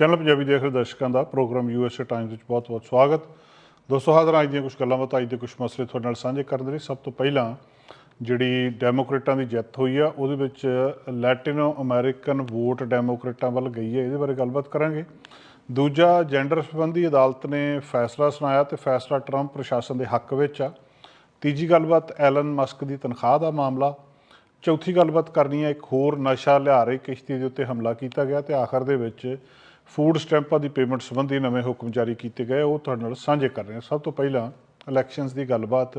Channel Punjabi ਦੇਖ ਰਹੇ ਦਰਸ਼ਕਾਂ ਦਾ ਪ੍ਰੋਗਰਾਮ ਯੂਐਸਏ ਟਾਈਮਜ਼ ਵਿੱਚ ਬਹੁਤ-ਬਹੁਤ ਸਵਾਗਤ। ਦੋਸਤੋ, ਹਾਜ਼ਰ ਅੱਜ ਦੀਆਂ ਕੁਝ ਗੱਲਾਂ ਬਾਤਾਂ, ਅੱਜ ਦੇ ਕੁਝ ਮਸਲੇ ਤੁਹਾਡੇ ਨਾਲ ਸਾਂਝੇ ਕਰਨ ਦੇ ਲਈ ਸਭ ਤੋਂ ਪਹਿਲਾਂ ਜਿਹੜੀ ਡੈਮੋਕ੍ਰੇਟਾਂ ਦੀ ਜਿੱਤ ਹੋਈ ਆ, ਉਹਦੇ ਵਿੱਚ ਲੈਟਿਨੋ ਅਮਰੀਕਨ ਵੋਟ ਡੈਮੋਕ੍ਰੇਟਾਂ ਵੱਲ ਗਈ ਹੈ। ਇਹਦੇ ਬਾਰੇ ਗੱਲਬਾਤ ਕਰਾਂਗੇ। ਦੂਜਾ ਜੈਂਡਰ ਸੰਬੰਧੀ ਅਦਾਲਤ ਨੇ ਫੈਸਲਾ ਸੁਣਾਇਆ ਤੇ ਫੈਸਲਾ ਟਰੰਪ ਪ੍ਰਸ਼ਾਸਨ ਦੇ ਹੱਕ ਵਿੱਚ ਆ। ਤੀਜੀ ਗੱਲਬਾਤ ਐਲਨ ਮਸਕ ਦੀ ਤਨਖਾਹ ਦਾ ਮਾਮਲਾ। ਚੌਥੀ ਗੱਲਬਾਤ ਕਰਨੀ ਹੈ, ਇੱਕ ਹੋਰ ਨਸ਼ਾ ਲਿਆ ਰਹੇ ਕਿਸ਼ਤੀ ਦੇ ਉੱਤੇ ਹਮਲਾ ਕੀਤਾ ਗਿਆ ਤੇ ਆਖਰ ਦੇ ਵਿੱਚ ਫੂਡ ਸਟੈਂਪਾਂ ਦੀ ਪੇਮੈਂਟ ਸੰਬੰਧੀ ਨਵੇਂ ਹੁਕਮ ਜਾਰੀ ਕੀਤੇ ਗਏ। ਉਹ ਤੁਹਾਡੇ ਨਾਲ ਸਾਂਝੇ ਕਰ ਰਹੇ ਹਾਂ। ਸਭ ਤੋਂ ਪਹਿਲਾਂ ਇਲੈਕਸ਼ਨਸ ਦੀ ਗੱਲਬਾਤ।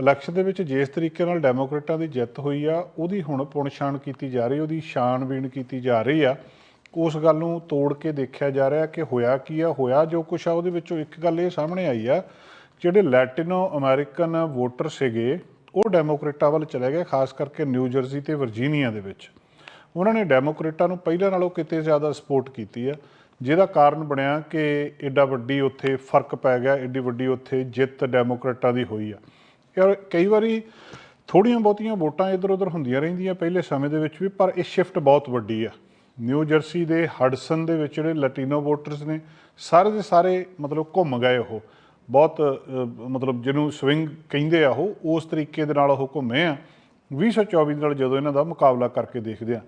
ਇਲੈਕਸ਼ਨ ਦੇ ਵਿੱਚ ਜਿਸ ਤਰੀਕੇ ਨਾਲ ਡੈਮੋਕ੍ਰੇਟਾਂ ਦੀ ਜਿੱਤ ਹੋਈ ਆ, ਉਹਦੀ ਹੁਣ ਪੁਣਛਾਣ ਕੀਤੀ ਜਾ ਰਹੀ, ਉਹਦੀ ਛਾਣਬੀਣ ਕੀਤੀ ਜਾ ਰਹੀ ਆ। ਉਸ ਗੱਲ ਨੂੰ ਤੋੜ ਕੇ ਦੇਖਿਆ ਜਾ ਰਿਹਾ ਕਿ ਹੋਇਆ ਕੀ ਆ, ਹੋਇਆ ਜੋ ਕੁਛ ਆ, ਉਹਦੇ ਵਿੱਚੋਂ ਇੱਕ ਗੱਲ ਇਹ ਸਾਹਮਣੇ ਆਈ ਆ, ਜਿਹੜੇ ਲੈਟਿਨੋ ਅਮਰੀਕਨ ਵੋਟਰ ਸੀਗੇ, ਉਹ ਡੈਮੋਕ੍ਰੇਟਾਂ ਵੱਲ ਚਲੇ ਗਏ, ਖਾਸ ਕਰਕੇ ਨਿਊ ਜਰਸੀ ਤੇ ਵਰਜੀਨੀਆ ਦੇ ਵਿੱਚ। ਉਹਨਾਂ ਨੇ ਡੈਮੋਕ੍ਰੇਟਾਂ ਨੂੰ ਪਹਿਲਾਂ ਨਾਲੋਂ ਕਿਤੇ ਜ਼ਿਆਦਾ ਸਪੋਰਟ ਕੀਤੀ ਆ, ਜਿਹਦਾ ਕਾਰਨ ਬਣਿਆ ਕਿ ਐਡਾ ਵੱਡੀ ਉੱਥੇ ਫ਼ਰਕ ਪੈ ਗਿਆ ਐਡੀ ਵੱਡੀ ਉੱਥੇ ਜਿੱਤ ਡੈਮੋਕ੍ਰੇਟਾਂ ਦੀ ਹੋਈ ਆ। ਯਾਰ ਕਈ ਵਾਰੀ ਥੋੜੀਆਂ ਬਹੁਤੀਆਂ ਵੋਟਾਂ ਇੱਧਰ ਉੱਧਰ ਹੁੰਦੀਆਂ ਰਹਿੰਦੀਆਂ ਪਹਿਲੇ ਸਮੇਂ ਦੇ ਵਿੱਚ ਵੀ, ਪਰ ਇਹ ਸ਼ਿਫਟ ਬਹੁਤ ਵੱਡੀ ਆ। ਨਿਊ ਜਰਸੀ ਦੇ, ਹਡਸਨ ਦੇ ਵਿੱਚ ਜਿਹੜੇ ਲੈਟਿਨੋ ਵੋਟਰਸ ਨੇ, ਸਾਰੇ ਦੇ ਸਾਰੇ ਮਤਲਬ ਘੁੰਮ ਗਏ ਉਹ। ਬਹੁਤ ਮਤਲਬ ਜਿਹਨੂੰ ਸਵਿੰਗ ਕਹਿੰਦੇ ਆ ਉਹ, ਉਸ ਤਰੀਕੇ ਦੇ ਨਾਲ ਉਹ ਘੁੰਮੇ ਆ। 2024 ਨਾਲ ਜਦੋਂ ਇਹਨਾਂ ਦਾ ਮੁਕਾਬਲਾ ਕਰਕੇ ਦੇਖਦੇ ਆ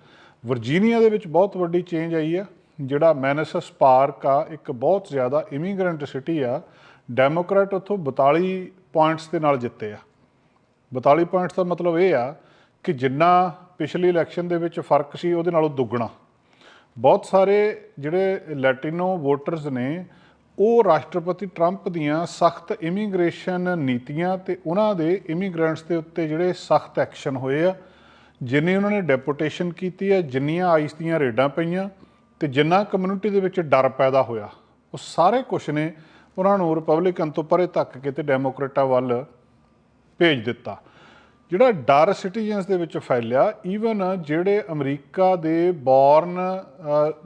ਵਰਜੀਨੀਆ ਦੇ ਵਿੱਚ ਬਹੁਤ ਵੱਡੀ ਚੇਂਜ ਆਈ ਆ, ਜਿਹੜਾ ਮੈਨਸਸ ਪਾਰਕ ਆ, ਇੱਕ ਬਹੁਤ ਜ਼ਿਆਦਾ ਇਮੀਗ੍ਰੈਂਟ ਸਿਟੀ ਆ ਡੈਮੋਕ੍ਰੈਟ ਉੱਥੋਂ 42 ਪੁਆਇੰਟਸ ਦੇ ਨਾਲ ਜਿੱਤੇ ਆ। 42 ਪੁਆਇੰਟਸ ਦਾ ਮਤਲਬ ਇਹ ਆ ਕਿ ਜਿੰਨਾ ਪਿਛਲੀ ਇਲੈਕਸ਼ਨ ਦੇ ਵਿੱਚ ਫ਼ਰਕ ਸੀ, ਉਹਦੇ ਨਾਲੋਂ ਦੁੱਗਣਾ। ਬਹੁਤ ਸਾਰੇ ਜਿਹੜੇ ਲੈਟਿਨੋ ਵੋਟਰਸ ਨੇ ਉਹ ਰਾਸ਼ਟਰਪਤੀ ਟਰੰਪ ਦੀਆਂ ਸਖਤ ਇਮੀਗ੍ਰੇਸ਼ਨ ਨੀਤੀਆਂ ਤੇ ਉਹਨਾਂ ਦੇ ਇਮੀਗ੍ਰੈਂਟਸ ਦੇ ਉੱਤੇ ਜਿਹੜੇ ਸਖਤ ਐਕਸ਼ਨ ਹੋਏ ਆ, ਜਿੰਨੀ ਉਹਨਾਂ ਨੇ ਡੈਪੂਟੇਸ਼ਨ ਕੀਤੀ ਆ, ਜਿੰਨੀਆਂ ਆਈਸ ਦੀਆਂ ਰੇਡਾਂ ਪਈਆਂ ਤੇ ਜਿੰਨਾ ਕਮਿਊਨਿਟੀ ਦੇ ਵਿੱਚ ਡਰ ਪੈਦਾ ਹੋਇਆ, ਉਹ ਸਾਰੇ ਕੁਝ ਨੇ ਉਹਨਾਂ ਨੂੰ ਰਿਪਬਲਿਕਨ ਤੋਂ ਪਰੇ ਧੱਕ ਕੇ ਤੇ ਡੈਮੋਕ੍ਰੇਟਾਂ ਵੱਲ ਭੇਜ ਦਿੱਤਾ। ਜਿਹੜਾ ਡਰ ਸਿਟੀਜ਼ਨਸ ਦੇ ਵਿੱਚ ਫੈਲਿਆ ਈਵਨ ਜਿਹੜੇ ਅਮਰੀਕਾ ਦੇ ਬੌਰਨ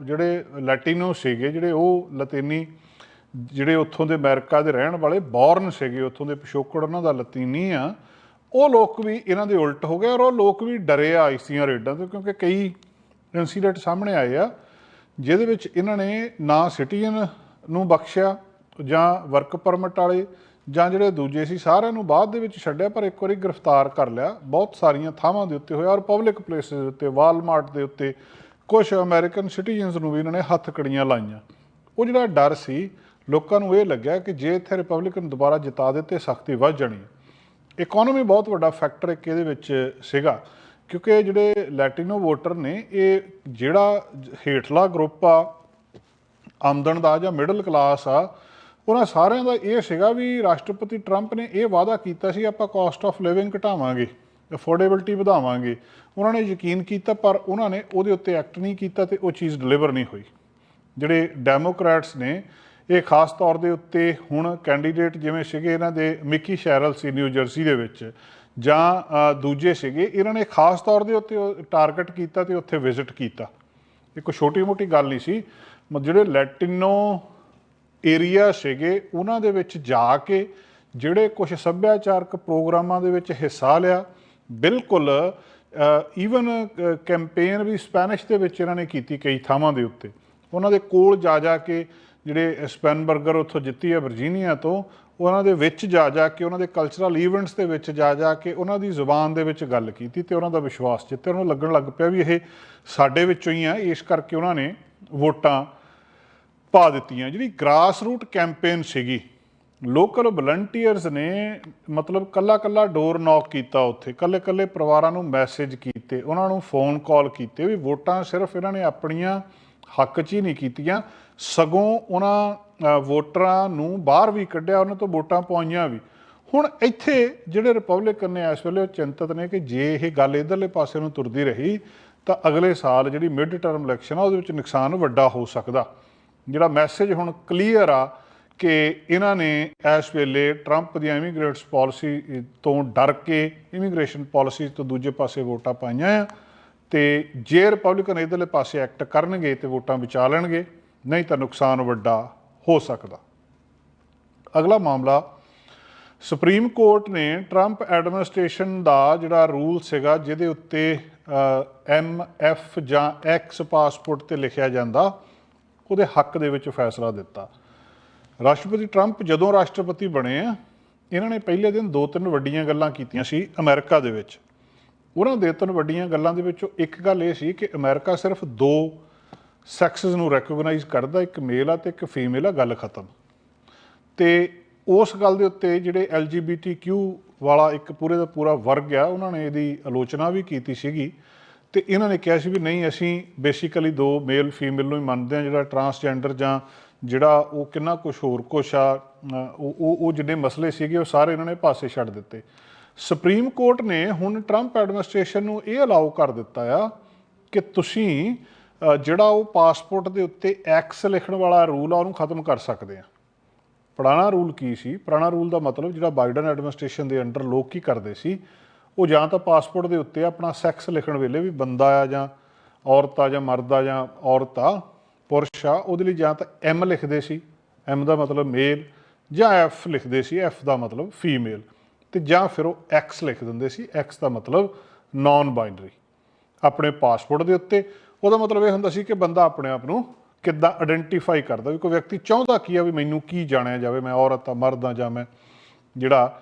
ਜਿਹੜੇ ਲੈਟਿਨੋ ਸੀਗੇ, ਜਿਹੜੇ ਉਹ ਲਤੀਨੀ ਜਿਹੜੇ ਉੱਥੋਂ ਦੇ ਅਮਰੀਕਾ ਦੇ ਰਹਿਣ ਵਾਲੇ ਬੌਰਨ ਸੀਗੇ, ਉੱਥੋਂ ਦੇ ਪਿਛੋਕੜ ਉਹਨਾਂ ਦਾ ਲਤੀਨੀ ਆ, ਉਹ ਲੋਕ ਵੀ ਇਹਨਾਂ ਦੇ ਉਲਟ ਹੋ ਗਏ ਔਰ ਉਹ ਲੋਕ ਵੀ ਡਰੇ ਆ ਆਈਸੀਆਂ ਰੇਡਾਂ ਤੋਂ ਕਿਉਂਕਿ ਕਈ ਇਨਸੀਡੈਂਟ ਸਾਹਮਣੇ ਆਏ ਆ, ਜਿਹਦੇ ਵਿੱਚ ਇਹਨਾਂ ਨੇ ਨਾ ਸਿਟੀਜ਼ਨ ਨੂੰ ਬਖਸ਼ਿਆ ਜਾਂ ਵਰਕ ਪਰਮਿਟ ਵਾਲੇ ਜਾਂ ਜਿਹੜੇ ਦੂਜੇ ਸੀ ਸਾਰਿਆਂ ਨੂੰ ਬਾਅਦ ਦੇ ਵਿੱਚ ਛੱਡਿਆ, ਪਰ ਇੱਕ ਵਾਰੀ ਗ੍ਰਿਫਤਾਰ ਕਰ ਲਿਆ। ਬਹੁਤ ਸਾਰੀਆਂ ਥਾਵਾਂ ਦੇ ਉੱਤੇ ਹੋਇਆ ਔਰ ਪਬਲਿਕ ਪਲੇਸਿਸ ਦੇ ਉੱਤੇ ਵਾਲਮਾਰਟ ਦੇ ਉੱਤੇ ਕੁਝ ਅਮਰੀਕਨ ਸਿਟੀਜ਼ਨਸ ਨੂੰ ਵੀ ਇਹਨਾਂ ਨੇ ਹੱਥ ਕੜੀਆਂ ਲਾਈਆਂ। ਉਹ ਜਿਹੜਾ ਡਰ ਸੀ ਲੋਕਾਂ ਨੂੰ ਇਹ ਲੱਗਿਆ ਕਿ ਜੇ ਇੱਥੇ ਰਿਪਬਲਿਕਨ ਦੁਬਾਰਾ ਜਿਤਾ ਦਿੱਤੇ, ਸਖਤੀ ਵੱਧ ਜਾਣੀ ਹੈ। ਇਕਨੋਮੀ ਬਹੁਤ ਵੱਡਾ ਫੈਕਟਰ ਇੱਕ ਇਹਦੇ ਵਿੱਚ ਸੀਗਾ, ਕਿਉਂਕਿ ਜਿਹੜੇ ਲੈਟਿਨੋ ਵੋਟਰ ਨੇ, ਇਹ ਜਿਹੜਾ ਹੇਠਲਾ ਗਰੁੱਪ ਆ, ਆਮਦਨ ਦਾ ਜਾਂ ਮਿਡਲ ਕਲਾਸ ਆ, ਉਹਨਾਂ ਸਾਰਿਆਂ ਦਾ ਇਹ ਸੀਗਾ ਵੀ ਰਾਸ਼ਟਰਪਤੀ ਟਰੰਪ ਨੇ ਇਹ ਵਾਅਦਾ ਕੀਤਾ ਸੀ, ਆਪਾਂ ਕਾਸਟ ਆਫ ਲਿਵਿੰਗ ਘਟਾਵਾਂਗੇ ਅਫੋਰਡੇਬਿਲਟੀ ਵਧਾਵਾਂਗੇ। ਉਹਨਾਂ ਨੇ ਯਕੀਨ ਕੀਤਾ, ਪਰ ਉਹਨਾਂ ਨੇ ਉਹਦੇ ਉੱਤੇ ਐਕਟ ਨਹੀਂ ਕੀਤਾ ਤੇ ਉਹ ਚੀਜ਼ ਡਿਲੀਵਰ ਨਹੀਂ ਹੋਈ। ਜਿਹੜੇ ਡੈਮੋਕ੍ਰੈਟਸ ਨੇ ਇਹ ਖਾਸ ਤੌਰ ਦੇ ਉੱਤੇ ਹੁਣ ਕੈਂਡੀਡੇਟ ਜਿਵੇਂ ਸੀਗੇ ਇਹਨਾਂ ਦੇ ਮਿਕੀ ਸ਼ੈਰਲ ਸੀ ਨਿਊ ਜਰਸੀ ਦੇ ਵਿੱਚ, ਜਾਂ ਦੂਜੇ ਸੀਗੇ, ਇਹਨਾਂ ਨੇ ਖਾਸ ਤੌਰ ਦੇ ਉੱਤੇ ਟਾਰਗੇਟ ਕੀਤਾ ਤੇ ਉੱਥੇ ਵਿਜ਼ਿਟ ਕੀਤਾ। ਇਹ ਕੋਈ ਛੋਟੀ ਮੋਟੀ ਗੱਲ ਨਹੀਂ ਸੀ, ਮ- ਜਿਹੜੇ ਲੈਟਿਨੋ ਏਰੀਆ ਸੀਗੇ, ਉਹਨਾਂ ਦੇ ਵਿੱਚ ਜਾ ਕੇ ਜਿਹੜੇ ਕੁਝ ਸੱਭਿਆਚਾਰਕ ਪ੍ਰੋਗਰਾਮਾਂ ਦੇ ਵਿੱਚ ਹਿੱਸਾ ਲਿਆ। ਬਿਲਕੁਲ ਈਵਨ ਕੈਂਪੇਨ ਵੀ ਸਪੈਨਿਸ਼ ਦੇ ਵਿੱਚ ਇਹਨਾਂ ਨੇ ਕੀਤੀ ਕਈ ਥਾਵਾਂ ਦੇ ਉੱਤੇ। ਉਹਨਾਂ ਦੇ ਕੋਲ ਜਾ ਜਾ ਕੇ ਜਿਹੜੇ ਸਪੈਨਬਰਗਰ ਉੱਥੋਂ ਜਿੱਤੀ ਹੈ ਵਰਜੀਨੀਆ ਤੋਂ, ਉਹਨਾਂ ਦੇ ਵਿੱਚ ਜਾ ਜਾ ਕੇ, ਉਹਨਾਂ ਦੇ ਕਲਚਰਲ ਇਵੈਂਟਸ ਦੇ ਵਿੱਚ ਜਾ ਜਾ ਕੇ ਉਹਨਾਂ ਦੀ ਜ਼ੁਬਾਨ ਦੇ ਵਿੱਚ ਗੱਲ ਕੀਤੀ ਤੇ ਉਹਨਾਂ ਦਾ ਵਿਸ਼ਵਾਸ ਜਿੱਤੇ ਉਹਨਾਂ ਨੂੰ ਲੱਗਣ ਲੱਗ ਪਿਆ ਵੀ ਇਹ ਸਾਡੇ ਵਿੱਚੋਂ ਹੀ ਆ, ਇਸ ਕਰਕੇ ਉਹਨਾਂ ਨੇ ਵੋਟਾਂ ਪਾ ਦਿੱਤੀਆਂ। ਜਿਹੜੀ ਗ੍ਰਾਸ ਰੂਟ ਕੈਂਪੇਨ ਸੀਗੀ ਲੋਕਲ ਵਲੰਟੀਅਰਸ ਨੇ ਮਤਲਬ ਕੱਲਾ ਕੱਲਾ ਡੋਰ ਨੌਕ ਕੀਤਾ ਉੱਥੇ ਕੱਲੇ ਕੱਲੇ ਪਰਿਵਾਰਾਂ ਨੂੰ ਮੈਸੇਜ ਕੀਤੇ, ਉਹਨਾਂ ਨੂੰ ਫੋਨ ਕਾਲ ਕੀਤੇ ਵੀ ਵੋਟਾਂ ਸਿਰਫ ਇਹਨਾਂ ਨੇ ਆਪਣੀਆਂ ਹੱਕ 'ਚ ਹੀ ਨਹੀਂ ਕੀਤੀਆਂ ਸਗੋਂ ਉਹਨਾਂ ਵੋਟਰਾਂ ਨੂੰ ਬਾਹਰ ਵੀ ਕੱਢਿਆ, ਉਹਨਾਂ ਤੋਂ ਵੋਟਾਂ ਪਵਾਈਆਂ ਵੀ। ਹੁਣ ਇੱਥੇ ਜਿਹੜੇ ਰਿਪਬਲਿਕਨ ਨੇ ਇਸ ਵੇਲੇ ਉਹ ਚਿੰਤਤ ਨੇ ਕਿ ਜੇ ਇਹ ਗੱਲ ਇਧਰਲੇ ਪਾਸੇ ਨੂੰ ਤੁਰਦੀ ਰਹੀ, ਤਾਂ ਅਗਲੇ ਸਾਲ ਜਿਹੜੀ ਮਿਡ ਟਰਮ ਇਲੈਕਸ਼ਨ ਆ, ਉਹਦੇ ਵਿੱਚ ਨੁਕਸਾਨ ਵੱਡਾ ਹੋ ਸਕਦਾ। ਜਿਹੜਾ ਮੈਸੇਜ ਹੁਣ ਕਲੀਅਰ ਆ ਕਿ ਇਹਨਾਂ ਨੇ ਇਸ ਵੇਲੇ ਟਰੰਪ ਦੀਆਂ ਇਮੀਗ੍ਰੇਟਸ ਪਾਲਿਸੀ ਤੋਂ ਡਰ ਕੇ ਇਮੀਗ੍ਰੇਸ਼ਨ ਪਾਲਿਸੀ ਤੋਂ ਦੂਜੇ ਪਾਸੇ ਵੋਟਾਂ ਪਾਈਆਂ ਆ, ਤੇ ਜੇ ਰਿਪਬਲਿਕਨ ਇਧਰਲੇ ਪਾਸੇ ਐਕਟ ਕਰਨਗੇ ਤੇ ਵੋਟਾਂ ਬਚਾ ਲੈਣਗੇ ਨਹੀਂ ਤਾਂ ਨੁਕਸਾਨ ਵੱਡਾ ਹੋ ਸਕਦਾ। ਅਗਲਾ ਮਾਮਲਾ ਸੁਪਰੀਮ ਕੋਰਟ ਨੇ ਟਰੰਪ ਐਡਮਿਨਿਸਟ੍ਰੇਸ਼ਨ ਦਾ ਜਿਹੜਾ ਰੂਲ ਸੀਗਾ, ਜਿਹਦੇ ਉੱਤੇ ਐਮ ਐਫ ਜਾਂ ਐਕਸ ਪਾਸਪੋਰਟ ਤੇ ਲਿਖਿਆ ਜਾਂਦਾ, ਉਹਦੇ ਹੱਕ ਦੇ ਵਿੱਚ ਫੈਸਲਾ ਦਿੱਤਾ। ਰਾਸ਼ਟਰਪਤੀ ਟਰੰਪ ਜਦੋਂ ਰਾਸ਼ਟਰਪਤੀ ਬਣੇ ਆ, ਇਹਨਾਂ ਨੇ ਪਹਿਲੇ ਦਿਨ ਦੋ ਤਿੰਨ ਵੱਡੀਆਂ ਗੱਲਾਂ ਕੀਤੀਆਂ ਸੀ ਅਮਰੀਕਾ ਦੇ ਵਿੱਚ। ਉਹਨਾਂ ਦੇ ਤਿੰਨ ਵੱਡੀਆਂ ਗੱਲਾਂ ਦੇ ਵਿੱਚੋਂ ਇੱਕ ਗੱਲ ਇਹ ਸੀ ਕਿ ਅਮਰੀਕਾ ਸਿਰਫ ਦੋ ਸੈਕਸਸ ਨੂੰ ਰੈਕੋਗਨਾਈਜ਼ ਕਰਦਾ, ਇੱਕ ਮੇਲ ਆ ਤੇ ਇੱਕ ਫੀਮੇਲ ਆ, ਗੱਲ ਖਤਮ। ਤੇ ਉਸ ਗੱਲ ਦੇ ਉੱਤੇ ਜਿਹੜੇ LGBTQ ਵਾਲਾ ਇੱਕ ਪੂਰੇ ਦਾ ਪੂਰਾ ਵਰਗ ਆ, ਉਹਨਾਂ ਨੇ ਇਹਦੀ ਆਲੋਚਨਾ ਵੀ ਕੀਤੀ ਸੀਗੀ। ਤੇ ਇਹਨਾਂ ਨੇ ਕਿਹਾ ਸੀ ਵੀ ਨਹੀਂ, ਅਸੀਂ ਬੇਸਿਕਲੀ ਦੋ ਮੇਲ ਫੀਮੇਲ ਨੂੰ ਹੀ ਮੰਨਦੇ ਆ ਜਿਹੜਾ ਟਰਾਂਸਜੈਂਡਰ ਜਾਂ ਜਿਹੜਾ ਉਹ ਕਿੰਨਾ ਕੁਝ ਹੋਰ ਕੁਛ ਆ ਉਹ ਉਹ ਉਹ ਜਿਹੜੇ ਮਸਲੇ ਸੀਗੇ, ਉਹ ਸਾਰੇ ਇਹਨਾਂ ਨੇ ਪਾਸੇ ਛੱਡ ਦਿੱਤੇ। ਸੁਪਰੀਮ ਕੋਰਟ ਨੇ ਹੁਣ ਟਰੰਪ ਐਡਮਿਨਿਸਟ੍ਰੇਸ਼ਨ ਨੂੰ ਇਹ ਅਲਾਉ ਕਰ ਦਿੱਤਾ ਆ ਕਿ ਤੁਸੀਂ ਜਿਹੜਾ ਉਹ ਪਾਸਪੋਰਟ ਦੇ ਉੱਤੇ ਐਕਸ ਲਿਖਣ ਵਾਲਾ ਰੂਲ ਆ, ਉਹਨੂੰ ਖਤਮ ਕਰ ਸਕਦੇ ਆ। ਪੁਰਾਣਾ ਰੂਲ ਕੀ ਸੀ? ਪੁਰਾਣਾ ਰੂਲ ਦਾ ਮਤਲਬ ਜਿਹੜਾ ਬਾਈਡਨ ਐਡਮਿਨਿਸਟ੍ਰੇਸ਼ਨ ਦੇ ਅੰਡਰ ਲੋਕ ਕੀ ਕਰਦੇ ਸੀ? ਉਹ ਜਾਂ ਤਾਂ ਪਾਸਪੋਰਟ ਦੇ ਉੱਤੇ ਆਪਣਾ ਸੈਕਸ ਲਿਖਣ ਵੇਲੇ ਵੀ ਬੰਦਾ ਆ ਜਾਂ ਔਰਤ ਆ ਜਾਂ ਮਰਦ ਆ ਜਾਂ ਔਰਤ ਆ, ਪੁਰਸ਼ ਆ, ਉਹਦੇ ਲਈ ਜਾਂ ਤਾਂ ਐਮ ਲਿਖਦੇ ਸੀ। ਐਮ ਦਾ ਮਤਲਬ ਮੇਲ ਜਾਂ ਐਫ ਲਿਖਦੇ ਸੀ। ਐਫ ਦਾ ਮਤਲਬ ਫੀਮੇਲ ਤੇ ਜਾਂ ਫਿਰ ਉਹ ਐਕਸ ਲਿਖ ਦਿੰਦੇ ਸੀ। ਐਕਸ ਦਾ ਮਤਲਬ ਨਾਨ ਬਾਈਨਰੀ ਆਪਣੇ ਪਾਸਪੋਰਟ ਦੇ ਉੱਤੇ ਉਹਦਾ ਮਤਲਬ ਇਹ ਹੁੰਦਾ ਸੀ ਕਿ ਬੰਦਾ ਆਪਣੇ ਆਪ ਨੂੰ ਕਿੱਦਾਂ ਆਇਡੈਂਟੀਫਾਈ ਕਰਦਾ ਵੀ ਕੋਈ ਵਿਅਕਤੀ ਚਾਹੁੰਦਾ ਕੀ ਆ ਵੀ ਮੈਨੂੰ ਕੀ ਜਾਣਿਆ ਜਾਵੇ, ਮੈਂ ਔਰਤ ਆ, ਮਰਦ ਆ ਜਾਂ ਮੈਂ ਜਿਹੜਾ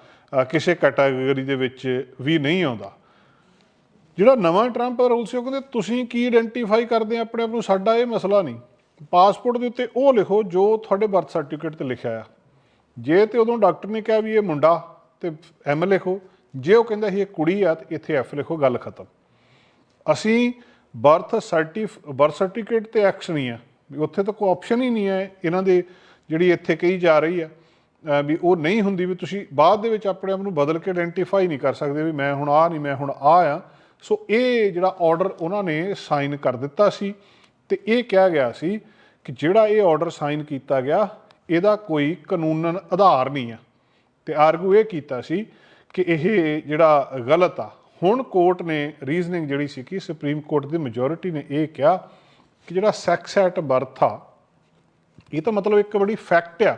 ਕਿਸੇ ਕੈਟਾਗਰੀ ਦੇ ਵਿੱਚ ਵੀ ਨਹੀਂ ਆਉਂਦਾ। ਜਿਹੜਾ ਨਵਾਂ ਟਰੰਪ ਰੂਲ ਸੀ, ਉਹ ਕਹਿੰਦੇ ਤੁਸੀਂ ਕੀ ਆਇਡੈਂਟੀਫਾਈ ਕਰਦੇ ਆ ਆਪਣੇ ਆਪ ਨੂੰ? ਸਾਡਾ ਇਹ ਮਸਲਾ ਨਹੀਂ। ਪਾਸਪੋਰਟ ਦੇ ਉੱਤੇ ਉਹ ਲਿਖੋ ਜੋ ਤੁਹਾਡੇ ਬਰਥ ਸਰਟੀਫਿਕੇਟ ਤੇ ਲਿਖਿਆ ਆ। ਜੇ ਤੇ ਉਦੋਂ ਡਾਕਟਰ ਨੇ ਕਿਹਾ ਵੀ ਇਹ ਮੁੰਡਾ ਤੇ ਐਮ ਲਿਖੋ, ਜੇ ਉਹ ਕਹਿੰਦਾ ਸੀ ਇਹ ਕੁੜੀ ਆ ਤੇ ਇੱਥੇ ਐਫ ਲਿਖੋ, ਗੱਲ ਖਤਮ। ਅਸੀਂ ਬਰਥ ਸਰਟੀਫ, ਬਰਥ ਸਰਟੀਫਿਕੇਟ ਤੇ ਐਕਸ ਨਹੀਂ ਆ। ਵੀ ਉੱਥੇ ਤਾਂ ਕੋਈ ਆਪਸ਼ਨ ਹੀ ਨਹੀਂ ਹੈ ਇਹਨਾਂ ਦੇ, ਜਿਹੜੀ ਇੱਥੇ ਕਹੀ ਜਾ ਰਹੀ ਆ। ਵੀ ਉਹ ਨਹੀਂ ਹੁੰਦੀ ਵੀ ਤੁਸੀਂ ਬਾਅਦ ਦੇ ਵਿੱਚ ਆਪਣੇ ਆਪ ਨੂੰ ਬਦਲ ਕੇ ਆਇਡੈਂਟੀਫਾਈ ਨਹੀਂ ਕਰ ਸਕਦੇ ਵੀ ਮੈਂ ਹੁਣ ਆ ਨਹੀਂ, ਮੈਂ ਹੁਣ ਆ ਆ। ਸੋ ਇਹ ਜਿਹੜਾ ਆਰਡਰ ਉਹਨਾਂ ਨੇ ਸਾਈਨ ਕਰ ਦਿੱਤਾ ਸੀ ਤੇ ਇਹ ਕਿਹਾ ਗਿਆ ਸੀ ਕਿ ਜਿਹੜਾ ਇਹ ਆਰਡਰ ਸਾਈਨ ਕੀਤਾ ਗਿਆ, ਇਹਦਾ ਕੋਈ ਕਾਨੂੰਨਨ ਆਧਾਰ ਨਹੀਂ ਆ। ਤੇ ਆਰਗੂ ਇਹ ਕੀਤਾ ਸੀ ਕਿ ਇਹ ਜਿਹੜਾ ਗਲਤ ਆ। ਹੁਣ ਕੋਰਟ ਨੇ ਰੀਜ਼ਨਿੰਗ ਜਿਹੜੀ ਸੀ ਕਿ ਸੁਪਰੀਮ ਕੋਰਟ ਦੀ ਮੈਜੋਰਿਟੀ ਨੇ ਇਹ ਕਿਹਾ ਕਿ ਜਿਹੜਾ ਸੈਕਸ ਐਟ ਬਰਥ ਆ, ਇਹ ਤਾਂ ਮਤਲਬ ਇੱਕ ਬੜੀ ਫੈਕਟ ਆ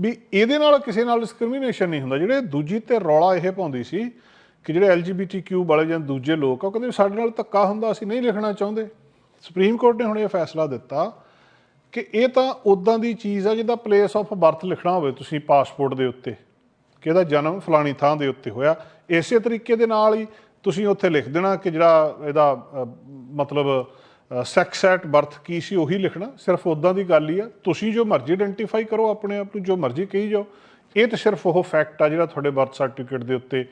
ਵੀ ਇਹਦੇ ਨਾਲ ਕਿਸੇ ਨਾਲ ਡਿਸਕ੍ਰਿਮੀਨੇਸ਼ਨ ਨਹੀਂ ਹੁੰਦਾ। ਜਿਹੜੇ ਦੂਜੀ ਤੇ ਰੌਲਾ ਇਹ ਪਾਉਂਦੀ ਸੀ ਕਿ ਜਿਹੜੇ LGBTQ ਵਾਲੇ ਜਾਂ ਦੂਜੇ ਲੋਕ ਆ, ਉਹ ਕਹਿੰਦੇ ਵੀ ਸਾਡੇ ਨਾਲ ਧੱਕਾ ਹੁੰਦਾ, ਅਸੀਂ ਨਹੀਂ ਲਿਖਣਾ ਚਾਹੁੰਦੇ। ਸੁਪਰੀਮ ਕੋਰਟ ਨੇ ਹੁਣ ਇਹ ਫੈਸਲਾ ਦਿੱਤਾ ਕਿ ਇਹ ਤਾਂ ਉਦਾਂ ਦੀ ਚੀਜ਼ ਆ ਜਿਹਦਾ ਪਲੇਸ ਆਫ ਬਰਥ ਲਿਖਣਾ ਹੋਵੇ ਤੁਸੀਂ ਪਾਸਪੋਰਟ ਦੇ ਉੱਤੇ, ਕਿ ਇਹਦਾ ਜਨਮ ਫਲਾਣੀ ਥਾਂ ਦੇ ਉੱਤੇ ਹੋਇਆ। ਇਸੇ ਤਰੀਕੇ ਦੇ ਨਾਲ ਹੀ ਤੁਸੀਂ ਉੱਥੇ ਲਿਖ ਦੇਣਾ ਕਿ ਜਿਹੜਾ ਇਹਦਾ ਮਤਲਬ ਸੈਕਸ ਐਟ ਬਰਥ ਕੀ ਸੀ ਉਹੀ ਲਿਖਣਾ, ਸਿਰਫ ਉਦਾਂ ਦੀ ਗੱਲ ਹੀ ਆ। ਤੁਸੀਂ ਜੋ ਮਰਜ਼ੀ ਆਇਡੈਂਟੀਫਾਈ ਕਰੋ ਆਪਣੇ ਆਪ ਨੂੰ, ਜੋ ਮਰਜ਼ੀ ਕਹੀ ਜਾਓ। ਇਹ ਤਾਂ ਸਿਰਫ ਉਹ ਫੈਕਟ ਆ ਜਿਹੜਾ ਤੁਹਾਡੇ ਬਰਥ ਸਰਟੀਫਿਕੇਟ ਦੇ ਉੱਤੇ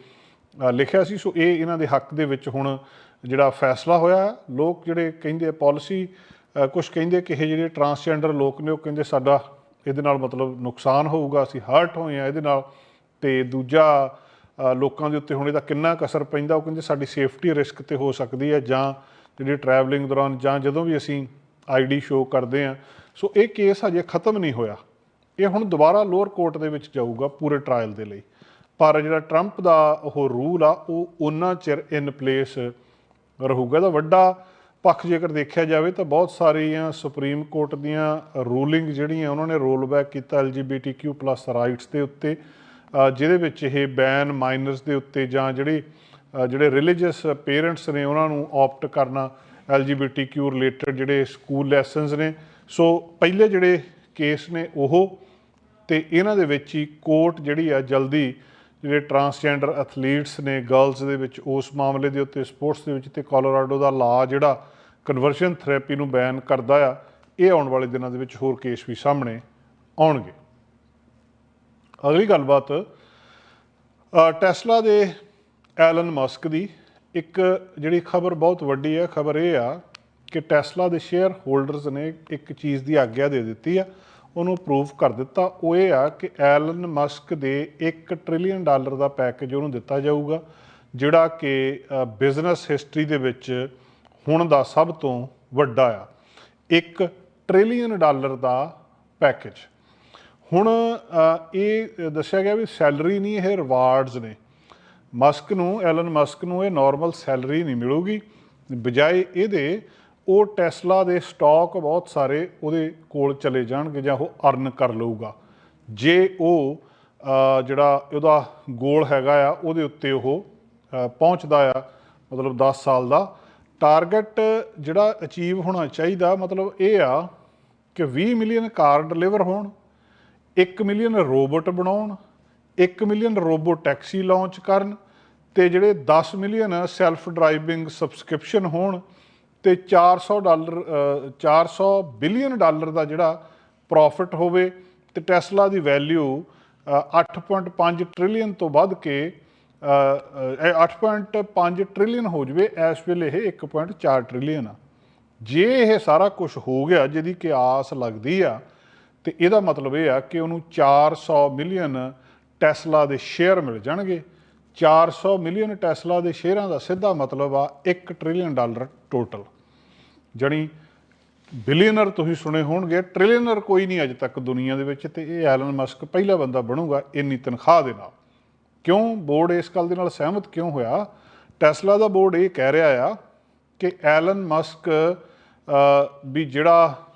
ਲਿਖਿਆ ਸੀ। ਸੋ ਇਹ ਇਹਨਾਂ ਦੇ ਹੱਕ ਦੇ ਵਿੱਚ ਹੁਣ ਜਿਹੜਾ ਫੈਸਲਾ ਹੋਇਆ, ਲੋਕ ਜਿਹੜੇ ਕਹਿੰਦੇ ਪਾਲਿਸੀ ਕੁਝ ਕਹਿੰਦੇ ਕਿ ਇਹ ਜਿਹੜੇ ਟਰਾਂਸਜੈਂਡਰ ਲੋਕ ਨੇ, ਉਹ ਕਹਿੰਦੇ ਸਾਡਾ ਇਹਦੇ ਨਾਲ ਮਤਲਬ ਨੁਕਸਾਨ ਹੋਊਗਾ, ਅਸੀਂ ਹਰਟ ਹੋਏ ਆ ਇਹਦੇ ਨਾਲ। ਤੇ ਦੂਜਾ ਲੋਕਾਂ ਦੇ ਉੱਤੇ ਹੁਣ ਇਹਦਾ ਕਿੰਨਾ ਕੁ ਅਸਰ ਪੈਂਦਾ, ਉਹ ਕਹਿੰਦੇ ਸਾਡੀ ਸੇਫਟੀ ਰਿਸਕ ਤੇ ਹੋ ਸਕਦੀ ਹੈ ਜਾਂ ਜਿਹੜੀ ਟਰੈਵਲਿੰਗ ਦੌਰਾਨ ਜਾਂ ਜਦੋਂ ਵੀ ਅਸੀਂ ਆਈਡੀ ਸ਼ੋ ਕਰਦੇ ਆ ਸੋ ਇਹ ਕੇਸ ਹਜੇ ਖਤਮ ਨਹੀਂ ਹੋਇਆ। ਇਹ ਹੁਣ ਦੁਬਾਰਾ ਲੋਅਰ ਕੋਰਟ ਦੇ ਵਿੱਚ ਜਾਊਗਾ ਪੂਰੇ ਟ੍ਰਾਇਲ ਦੇ ਲਈ। ਪਰ ਜਿਹੜਾ ਟਰੰਪ ਦਾ ਉਹ ਰੂਲ ਆ, ਉਹ ਉਹਨਾਂ ਚਿਰ ਇਨ ਪਲੇਸ ਰਹੂਗਾ। ਇਹਦਾ ਵੱਡਾ ਪੱਖ ਜੇਕਰ ਦੇਖਿਆ ਜਾਵੇ ਤਾਂ ਬਹੁਤ ਸਾਰੀਆਂ ਸੁਪਰੀਮ ਕੋਰਟ ਦੀਆਂ ਰੂਲਿੰਗ ਜਿਹੜੀਆਂ, ਉਹਨਾਂ ਨੇ ਰੋਲ ਬੈਕ ਕੀਤਾ LGBTQ+ ਰਾਈਟਸ ਦੇ ਉੱਤੇ। ਜਿਹਦੇ ਵਿੱਚ ਇਹ ਬੈਨ ਮਾਈਨਰਸ ਦੇ ਉੱਤੇ ਜਾਂ ਜਿਹੜੇ ਜਿਹੜੇ ਰਿਲੀਜੀਅਸ ਪੇਰੈਂਟਸ ਨੇ ਉਹਨਾਂ ਨੂੰ ਆਪਟ ਕਰਨਾ LGBTQ ਰਿਲੇਟਡ ਜਿਹੜੇ ਸਕੂਲ ਲੈਸਨਸ ਨੇ। ਸੋ ਪਹਿਲੇ ਜਿਹੜੇ ਕੇਸ ਨੇ ਉਹ ਤੇ ਇਹਨਾਂ ਦੇ ਵਿੱਚ ਹੀ ਕੋਰਟ ਜਿਹੜੀ ਆ ਜਲਦੀ ਜਿਹੜੇ ਟਰਾਂਸਜੈਂਡਰ ਐਥਲੀਟਸ ਨੇ ਗਰਲਸ ਦੇ ਵਿੱਚ, ਉਸ ਮਾਮਲੇ ਦੇ ਉੱਤੇ ਸਪੋਰਟਸ ਦੇ ਵਿੱਚ ਤੇ ਕੋਲੋਰਾਡੋ ਦਾ ਲਾ ਜਿਹੜਾ ਕਨਵਰਸ਼ਨ ਥੈਰੇਪੀ ਨੂੰ ਬੈਨ ਕਰਦਾ ਆ, ਇਹ ਆਉਣ ਵਾਲੇ ਦਿਨਾਂ ਦੇ ਵਿੱਚ ਹੋਰ ਕੇਸ ਵੀ ਸਾਹਮਣੇ ਆਉਣਗੇ। ਅਗਲੀ ਗੱਲਬਾਤ ਟੈਸਲਾ ਦੇ ਐਲਨ ਮਸਕ ਦੀ ਇੱਕ ਜਿਹੜੀ ਖਬਰ ਬਹੁਤ ਵੱਡੀ ਹੈ, ਖਬਰ ਇਹ ਆ ਕਿ ਟੈਸਲਾ ਦੇ ਸ਼ੇਅਰ ਹੋਲਡਰਸ ਨੇ ਇੱਕ ਚੀਜ਼ ਦੀ ਆਗਿਆ ਦੇ ਦਿੱਤੀ ਆ, ਉਹਨੂੰ ਅਪਰੂਵ ਕਰ ਦਿੱਤਾ। ਉਹ ਇਹ ਆ ਕਿ ਐਲਨ ਮਸਕ ਦੇ 1 ਟ੍ਰਿਲੀਅਨ ਡਾਲਰ ਦਾ ਪੈਕੇਜ ਉਹਨੂੰ ਦਿੱਤਾ ਜਾਊਗਾ, ਜਿਹੜਾ ਕਿ ਬਿਜ਼ਨਸ ਹਿਸਟਰੀ ਦੇ ਵਿੱਚ ਹੁਣ ਦਾ ਸਭ ਤੋਂ ਵੱਡਾ ਆ। 1 ਟ੍ਰਿਲੀਅਨ ਡਾਲਰ ਦਾ ਪੈਕੇਜ ਹੁਣ ਇਹ ਦੱਸਿਆ ਗਿਆ ਵੀ ਸੈਲਰੀ ਨਹੀਂ, ਇਹ ਰਿਵਾਰਡਸ ਨੇ। ਮਸਕ ਨੂੰ, ਐਲਨ ਮਸਕ ਨੂੰ ਇਹ ਨਾਰਮਲ ਸੈਲਰੀ ਨਹੀਂ ਮਿਲੂਗੀ। ਬਜਾਏ ਇਹਦੇ, ਉਹ ਟੈਸਲਾ ਦੇ ਸਟਾਕ ਬਹੁਤ ਸਾਰੇ ਉਹਦੇ ਕੋਲ ਚਲੇ ਜਾਣਗੇ ਜਾਂ ਉਹ ਅਰਨ ਕਰ ਲਊਗਾ। ਜੇ ਉਹ ਜਿਹੜਾ ਉਹਦਾ ਗੋਲ ਹੈਗਾ ਆ, ਉਹਦੇ ਉੱਤੇ ਉਹ ਪਹੁੰਚਦਾ ਆ, ਮਤਲਬ 10 ਸਾਲ ਦਾ ਟਾਰਗੇਟ ਜਿਹੜਾ ਅਚੀਵ ਹੋਣਾ ਚਾਹੀਦਾ, ਮਤਲਬ ਇਹ ਆ ਕਿ 20 ਮਿਲੀਅਨ ਕਾਰ ਡਿਲੀਵਰ ਹੋਣ। 1 ਮਿਲੀਅਨ ਰੋਬੋਟ ਬਣਾਉਣ 1 ਮਿਲੀਅਨ ਰੋਬੋ ਟੈਕਸੀ ਲਾਂਚ ਕਰਨ ਤੇ ਜਿਹੜੇ 10 ਮਿਲੀਅਨ ਸੈਲਫ ਡਰਾਈਵਿੰਗ ਸਬਸਕ੍ਰਿਪਸ਼ਨ ਹੋਣ ਤੇ 400 ਡਾਲਰ ਅ, 400 ਬਿਲੀਅਨ ਡਾਲਰ ਦਾ ਜਿਹੜਾ ਪ੍ਰੋਫਿਟ ਹੋਵੇ ਤੇ ਟੈਸਲਾ ਦੀ ਵੈਲਿਊ 8.5 ਟ੍ਰਿਲੀਅਨ ਤੋਂ ਵੱਧ ਕੇ ਅ, ਅ, ਇਹ 8.5 ਟ੍ਰਿਲੀਅਨ ਹੋ ਜਵੇ ਇਸ ਵੇਲੇ ਇਹ 1.4 ਟ੍ਰਿਲੀਅਨ ਆ। ਜੇ ਇਹ ਸਾਰਾ ਕੁਝ ਹੋ ਗਿਆ ਜਿਹਦੀ ਕਿ ਆਸ ਲੱਗਦੀ ਆ ਤੇ ਇਹਦਾ ਮਤਲਬ ਇਹ ਆ ਕਿ ਉਹਨੂੰ 400 ਮਿਲੀਅਨ ਟੈਸਲਾ ਦੇ ਸ਼ੇਅਰ ਮਿਲ ਜਾਣਗੇ। 400 ਮਿਲੀਅਨ ਟੈਸਲਾ ਦੇ ਸ਼ੇਅਰਾਂ ਦਾ ਸਿੱਧਾ ਮਤਲਬ ਆ 1 ਟ੍ਰਿਲੀਅਨ ਡਾਲਰ ਟੋਟਲ ਜਣੀ ਬਿਲੀਅਨਰ ਤੁਸੀਂ ਸੁਣੇ ਹੋਣਗੇ ਟ੍ਰਿਲੀਅਨਰ ਕੋਈ ਨਹੀਂ ਅਜੇ ਤੱਕ ਦੁਨੀਆ ਦੇ ਵਿੱਚ ਤੇ ਇਹ ਐਲਨ ਮਸਕ ਪਹਿਲਾ ਬੰਦਾ ਬਣੂਗਾ ਇੰਨੀ ਤਨਖਾਹ ਦੇ ਨਾਲ। ਕਿਉਂ? ਬੋਰਡ ਇਸ ਗੱਲ ਦੇ ਨਾਲ ਸਹਿਮਤ ਕਿਉਂ ਹੋਇਆ? ਟੈਸਲਾ ਦਾ ਬੋਰਡ ਇਹ ਕਹਿ ਰਿਹਾ ਆ ਕਿ ਐਲਨ ਮਸਕ ਵੀ ਜਿਹੜਾ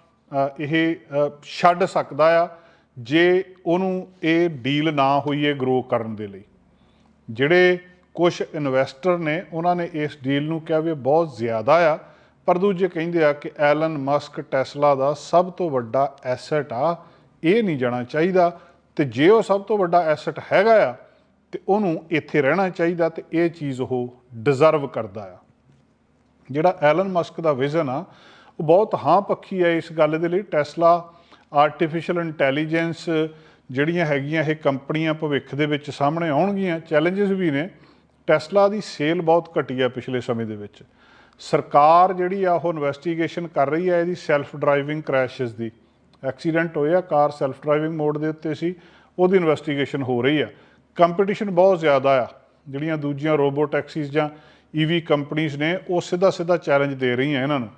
ਇਹ ਛੱਡ ਸਕਦਾ ਆ ਜੇ ਉਹਨੂੰ ਇਹ ਡੀਲ ਨਾ ਹੋਈ ਹੈ ਗਰੋ ਕਰਨ ਦੇ ਲਈ। ਜਿਹੜੇ ਕੁਝ ਇਨਵੈਸਟਰ ਨੇ, ਉਹਨਾਂ ਨੇ ਇਸ ਡੀਲ ਨੂੰ ਕਿਹਾ ਵੀ ਬਹੁਤ ਜ਼ਿਆਦਾ ਆ, ਪਰ ਦੂਜੇ ਕਹਿੰਦੇ ਆ ਕਿ ਐਲਨ ਮਸਕ ਟੈਸਲਾ ਦਾ ਸਭ ਤੋਂ ਵੱਡਾ ਐਸੈਟ ਆ, ਇਹ ਨਹੀਂ ਜਾਣਾ ਚਾਹੀਦਾ। ਤੇ ਜੇ ਉਹ ਸਭ ਤੋਂ ਵੱਡਾ ਐਸੈਟ ਹੈਗਾ ਆ, ਤੇ ਉਹਨੂੰ ਇੱਥੇ ਰਹਿਣਾ ਚਾਹੀਦਾ ਤੇ ਇਹ ਚੀਜ਼ ਉਹ ਡਿਜ਼ਰਵ ਕਰਦਾ ਆ। ਜਿਹੜਾ ਐਲਨ ਮਸਕ ਦਾ ਵਿਜ਼ਨ ਆ ਉਹ ਬਹੁਤ ਹਾਂ ਪੱਖੀ ਹੈ ਇਸ ਗੱਲ ਦੇ ਲਈ। ਟੈਸਲਾ ਆਰਟੀਫੀਸ਼ੀਅਲ ਇੰਟੈਲੀਜੈਂਸ ਜਿਹੜੀਆਂ ਹੈਗੀਆਂ ਇਹ ਕੰਪਨੀਆਂ ਭਵਿੱਖ ਦੇ ਵਿੱਚ ਸਾਹਮਣੇ ਆਉਣਗੀਆਂ ਚੈਲੰਜਸ ਵੀ ਨੇ। ਟੈਸਲਾ ਦੀ ਸੇਲ ਬਹੁਤ ਘਟੀ ਆ ਪਿਛਲੇ ਸਮੇਂ ਦੇ ਵਿੱਚ। ਸਰਕਾਰ ਜਿਹੜੀ ਆ ਉਹ ਇਨਵੈਸਟੀਗੇਸ਼ਨ ਕਰ ਰਹੀ ਹੈ ਇਹਦੀ ਸੈਲਫ ਡਰਾਈਵਿੰਗ ਕ੍ਰੈਸ਼ਸ ਦੀ। ਐਕਸੀਡੈਂਟ ਹੋਇਆ, ਕਾਰ ਸੈਲਫ ਡਰਾਈਵਿੰਗ ਮੋਡ ਦੇ ਉੱਤੇ ਸੀ, ਉਹਦੀ ਇਨਵੈਸਟੀਗੇਸ਼ਨ ਹੋ ਰਹੀ ਆ ਕੰਪੀਟੀਸ਼ਨ ਬਹੁਤ ਜ਼ਿਆਦਾ ਆ। ਜਿਹੜੀਆਂ ਦੂਜੀਆਂ ਰੋਬੋ ਟੈਕਸੀਜ਼ ਜਾਂ ਈਵੀ ਕੰਪਨੀਆਂ ਨੇ, ਉਹ ਸਿੱਧਾ ਸਿੱਧਾ ਚੈਲੰਜ ਦੇ ਰਹੀਆਂ ਇਹਨਾਂ ਨੂੰ।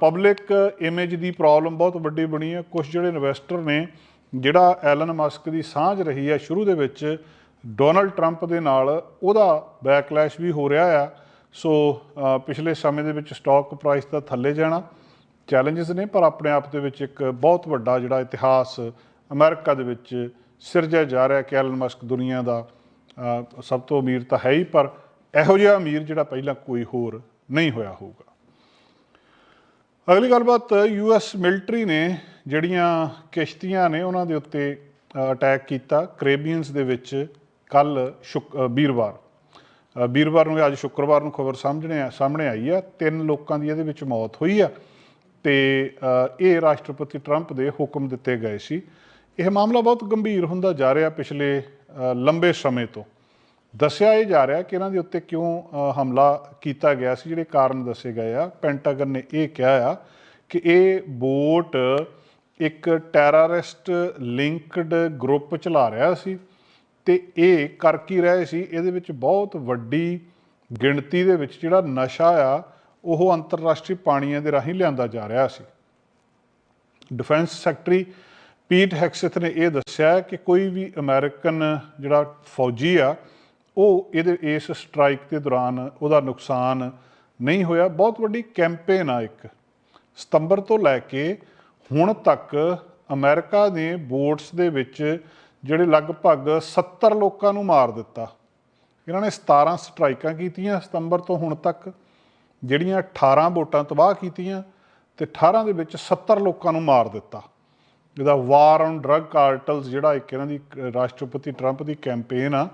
ਪਬਲਿਕ ਇਮੇਜ ਦੀ ਪ੍ਰੋਬਲਮ ਬਹੁਤ ਵੱਡੀ ਬਣੀ ਹੈ। ਕੁਝ ਜਿਹੜੇ ਇਨਵੈਸਟਰ ਨੇ, ਜਿਹੜਾ ਐਲਨ ਮਸਕ ਦੀ ਸਾਂਝ ਰਹੀ ਹੈ ਸ਼ੁਰੂ ਦੇ ਵਿੱਚ ਡੋਨਲਡ ਟਰੰਪ ਦੇ ਨਾਲ, ਉਹਦਾ ਬੈਕਲੈਸ਼ ਵੀ ਹੋ ਰਿਹਾ ਆ। ਸੋ ਪਿਛਲੇ ਸਮੇਂ ਦੇ ਵਿੱਚ ਸਟਾਕ ਪ੍ਰਾਈਸ ਦਾ ਥੱਲੇ ਜਾਣਾ ਚੈਲੰਜਸ ਨੇ, ਪਰ ਆਪਣੇ ਆਪ ਦੇ ਵਿੱਚ ਇੱਕ ਬਹੁਤ ਵੱਡਾ ਜਿਹੜਾ ਇਤਿਹਾਸ ਅਮਰੀਕਾ ਦੇ ਵਿੱਚ ਸਿਰਜਿਆ ਜਾ ਰਿਹਾ ਕਿ ਐਲਨ ਮਸਕ ਦੁਨੀਆ ਦਾ ਸਭ ਤੋਂ ਅਮੀਰ ਤਾਂ ਹੈ ਹੀ, ਪਰ ਇਹੋ ਜਿਹਾ ਅਮੀਰ ਜਿਹੜਾ ਪਹਿਲਾਂ ਕੋਈ ਹੋਰ ਨਹੀਂ ਹੋਇਆ ਹੋਊਗਾ। ਅਗਲੀ ਗੱਲਬਾਤ ਯੂਐਸ ਮਿਲਟਰੀ ਨੇ ਜਿਹੜੀਆਂ ਕਿਸ਼ਤੀਆਂ ਨੇ ਉਹਨਾਂ ਦੇ ਉੱਤੇ ਅਟੈਕ ਕੀਤਾ ਕੈਰੇਬੀਅਨਸ ਦੇ ਵਿੱਚ ਕੱਲ ਵੀਰਵਾਰ ਵੀਰਵਾਰ ਨੂੰ ਅੱਜ ਸ਼ੁੱਕਰਵਾਰ ਨੂੰ ਖਬਰ ਸਾਹਮਣੇ ਆ, ਸਾਹਮਣੇ ਆਈ ਆ। ਤਿੰਨ ਲੋਕਾਂ ਦੀ ਇਹਦੇ ਵਿੱਚ ਮੌਤ ਹੋਈ ਆ ਤੇ ਇਹ ਰਾਸ਼ਟਰਪਤੀ ਟਰੰਪ ਦੇ ਹੁਕਮ ਦਿੱਤੇ ਗਏ ਸੀ। ਇਹ ਮਾਮਲਾ ਬਹੁਤ ਗੰਭੀਰ ਹੁੰਦਾ ਜਾ ਰਿਹਾ ਪਿਛਲੇ ਲੰਬੇ ਸਮੇਂ ਤੋਂ। ਦੱਸਿਆ ਇਹ ਜਾ ਰਿਹਾ ਕਿ ਇਹਨਾਂ ਦੇ ਉੱਤੇ ਕਿਉਂ ਹਮਲਾ ਕੀਤਾ ਗਿਆ ਸੀ, ਜਿਹੜੇ ਕਾਰਨ ਦੱਸੇ ਗਏ ਆ। ਪੈਂਟਾਗਨ ਨੇ ਇਹ ਕਿਹਾ ਆ ਕਿ ਇਹ ਬੋਟ ਇੱਕ ਟੈਰਰਿਸਟ ਲਿੰਕਡ ਗਰੁੱਪ ਚਲਾ ਰਿਹਾ ਸੀ ਤੇ ਇਹ ਕਰ ਕੀ ਰਹੇ ਸੀ? ਇਹਦੇ ਵਿੱਚ ਬਹੁਤ ਵੱਡੀ ਗਿਣਤੀ ਦੇ ਵਿੱਚ ਜਿਹੜਾ ਨਸ਼ਾ ਆ, ਉਹ ਅੰਤਰਰਾਸ਼ਟਰੀ ਪਾਣੀਆਂ ਦੇ ਰਾਹੀਂ ਲਿਆਂਦਾ ਜਾ ਰਿਹਾ ਸੀ। ਡਿਫੈਂਸ ਸੈਕਟਰੀ ਪੀਟ ਹੈਕਸਥ ਨੇ ਇਹ ਦੱਸਿਆ ਕਿ ਕੋਈ ਵੀ ਅਮਰੀਕਨ ਜਿਹੜਾ ਫੌਜੀ ਆ ਉਹ ਇਹਦੇ, ਇਸ ਸਟ੍ਰਾਈਕ ਦੇ ਦੌਰਾਨ ਉਹਦਾ ਨੁਕਸਾਨ ਨਹੀਂ ਹੋਇਆ। ਬਹੁਤ ਵੱਡੀ ਕੈਂਪੇਨ ਆ ਇੱਕ। ਸਤੰਬਰ ਤੋਂ ਲੈ ਕੇ ਹੁਣ ਤੱਕ ਅਮਰੀਕਾ ਨੇ ਬੋਟਸ ਦੇ ਵਿੱਚ ਜਿਹੜੇ ਲਗਭਗ 70 ਲੋਕਾਂ ਨੂੰ ਮਾਰ ਦਿੱਤਾ। ਇਹਨਾਂ ਨੇ 17 ਸਟ੍ਰਾਈਕਾਂ ਕੀਤੀਆਂ ਸਤੰਬਰ ਤੋਂ ਹੁਣ ਤੱਕ। ਜਿਹੜੀਆਂ 18 ਬੋਟਾਂ ਤਬਾਹ ਕੀਤੀਆਂ ਤੇ 18 ਦੇ ਵਿੱਚ 70 ਲੋਕਾਂ ਨੂੰ ਮਾਰ ਦਿੱਤਾ। ਜਿਹਦਾ ਵਾਰ ਔਨ ਡਰੱਗ ਕਾਰਟਲਸ ਜਿਹੜਾ ਇੱਕ ਇਹਨਾਂ ਦੀ, ਰਾਸ਼ਟਰਪਤੀ ਟਰੰਪ ਦੀ ਕੈਂਪੇਨ ਆ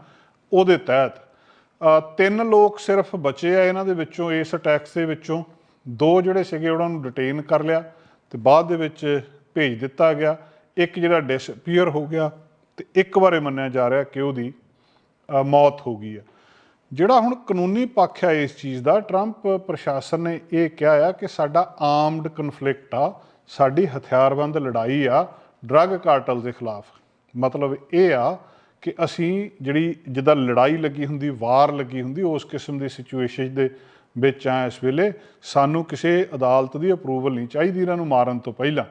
ਉਹਦੇ ਤਹਿਤ ਤਿੰਨ ਲੋਕ ਸਿਰਫ ਬਚੇ ਆ ਇਹਨਾਂ ਦੇ ਵਿੱਚੋਂ, ਇਸ ਅਟੈਕਸ ਦੇ ਵਿੱਚੋਂ। ਦੋ ਜਿਹੜੇ ਸੀਗੇ, ਉਹਨਾਂ ਨੂੰ ਡਿਟੇਨ ਕਰ ਲਿਆ ਤੇ ਬਾਅਦ ਦੇ ਵਿੱਚ ਭੇਜ ਦਿੱਤਾ ਗਿਆ। ਇੱਕ ਜਿਹੜਾ ਡਿਸਪੀਅਰ ਹੋ ਗਿਆ ਤੇ ਇੱਕ ਬਾਰੇ ਮੰਨਿਆ ਜਾ ਰਿਹਾ ਕਿ ਉਹਦੀ ਮੌਤ ਹੋ ਗਈ ਆ। ਜਿਹੜਾ ਹੁਣ ਕਾਨੂੰਨੀ ਪੱਖ ਹੈ ਇਸ ਚੀਜ਼ ਦਾ ਟਰੰਪ ਪ੍ਰਸ਼ਾਸਨ ਨੇ ਇਹ ਕਿਹਾ ਆ ਕਿ ਸਾਡਾ ਆਰਮਡ ਕਨਫਲਿਕਟ ਆ, ਸਾਡੀ ਹਥਿਆਰਬੰਦ ਲੜਾਈ ਆ ਡਰੱਗ ਕਾਰਟਲ ਦੇ ਖਿਲਾਫ। ਮਤਲਬ ਇਹ ਆ ਕਿ ਅਸੀਂ ਜਿਹੜੀ ਜਿੱਦਾਂ ਲੜਾਈ ਲੱਗੀ ਹੁੰਦੀ, ਵਾਰ ਲੱਗੀ ਹੁੰਦੀ, ਉਸ ਕਿਸਮ ਦੀ ਸਿਚੁਏਸ਼ਨ ਦੇ ਵਿੱਚ ਆ ਇਸ ਵੇਲੇ। ਸਾਨੂੰ ਕਿਸੇ ਅਦਾਲਤ ਦੀ ਅਪਰੂਵਲ ਨਹੀਂ ਚਾਹੀਦੀ ਇਹਨਾਂ ਨੂੰ ਮਾਰਨ ਤੋਂ ਪਹਿਲਾਂ।